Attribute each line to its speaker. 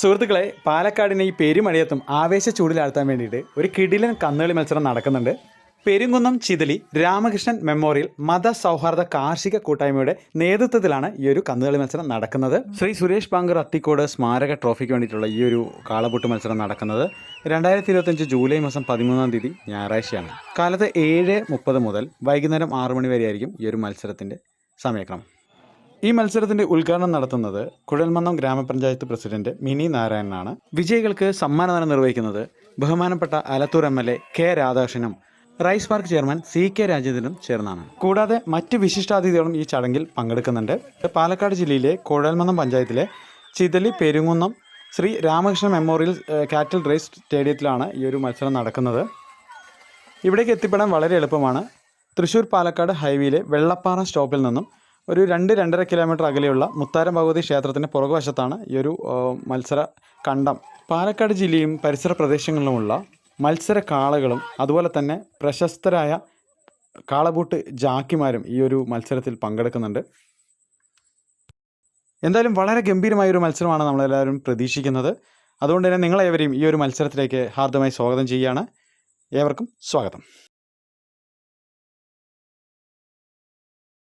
Speaker 1: സുഹൃത്തുക്കളെ പാലക്കാടിനെ ഈ പെരുമഴയത്തും ആവേശ ചൂടിലാഴ്ത്താൻ വേണ്ടിയിട്ട് ഒരു കിടിലൻ കന്നുകളി മത്സരം നടക്കുന്നുണ്ട്. പെരുങ്കുന്നം ചിതലി രാമകൃഷ്ണൻ മെമ്മോറിയൽ മത സൗഹാർദ്ദ കാർഷിക കൂട്ടായ്മയുടെ നേതൃത്വത്തിലാണ് ഈ ഒരു കന്നുകളി മത്സരം നടക്കുന്നത്. ശ്രീ സുരേഷ് ബാങ്കർ അത്തിക്കോട് സ്മാരക ട്രോഫിക്ക് വേണ്ടിയിട്ടുള്ള ഈ ഒരു കാളപൂട്ട് മത്സരം നടക്കുന്നത് രണ്ടായിരത്തി ഇരുപത്തഞ്ച് ജൂലൈ മാസം പതിമൂന്നാം തീയതി ഞായറാഴ്ചയാണ്. കാലത്ത് ഏഴ് മുപ്പത് മുതൽ വൈകുന്നേരം ആറു മണി വരെയായിരിക്കും ഈ ഒരു മത്സരത്തിന്റെ സമയക്രമം. ഈ മത്സരത്തിന്റെ ഉദ്ഘാടനം നടത്തുന്നത് കുഴൽമന്നം ഗ്രാമപഞ്ചായത്ത് പ്രസിഡന്റ് മിനി നാരായണനാണ്. വിജയികൾക്ക് സമ്മാനദാനം നിർവഹിക്കുന്നത് ബഹുമാനപ്പെട്ട Alathur M L A K രാധാകൃഷ്ണനും rice park chairman C K രാജേന്ദ്രനും ചേർന്നാണ്. കൂടാതെ മറ്റ് വിശിഷ്ടാതിഥികളും ഈ ചടങ്ങിൽ പങ്കെടുക്കുന്നുണ്ട്. പാലക്കാട് ജില്ലയിലെ കുഴൽമന്നം പഞ്ചായത്തിലെ Chithali Perungunnam Sri Ramakrishna memorial cattle race സ്റ്റേഡിയത്തിലാണ് ഈ ഒരു മത്സരം നടക്കുന്നത്. ഇവിടേക്ക് എത്തിപ്പെടാൻ വളരെ എളുപ്പമാണ്. തൃശ്ശൂർ പാലക്കാട് ഹൈവേയിലെ വെള്ളപ്പാറ സ്റ്റോപ്പിൽ നിന്നും ഒരു രണ്ട് രണ്ടര കിലോമീറ്റർ അകലെയുള്ള മുത്താരം ഭഗവതി ക്ഷേത്രത്തിന്റെ പുറകുവശത്താണ് ഈ ഒരു മത്സര കണ്ടം. പാലക്കാട് ജില്ലയും പരിസര പ്രദേശങ്ങളിലുമുള്ള മത്സര കാളകളും അതുപോലെ തന്നെ പ്രശസ്തരായ കാളബൂട്ട് ജാക്കിമാരും ഈ ഒരു മത്സരത്തിൽ പങ്കെടുക്കുന്നുണ്ട്. എന്തായാലും വളരെ ഗംഭീരമായ ഒരു മത്സരമാണ് നമ്മളെല്ലാവരും പ്രതീക്ഷിക്കുന്നത്. അതുകൊണ്ട് തന്നെ നിങ്ങളേവരെയും ഈ ഒരു മത്സരത്തിലേക്ക് ഹാർദമായി സ്വാഗതം ചെയ്യുകയാണ്. ഏവർക്കും സ്വാഗതം.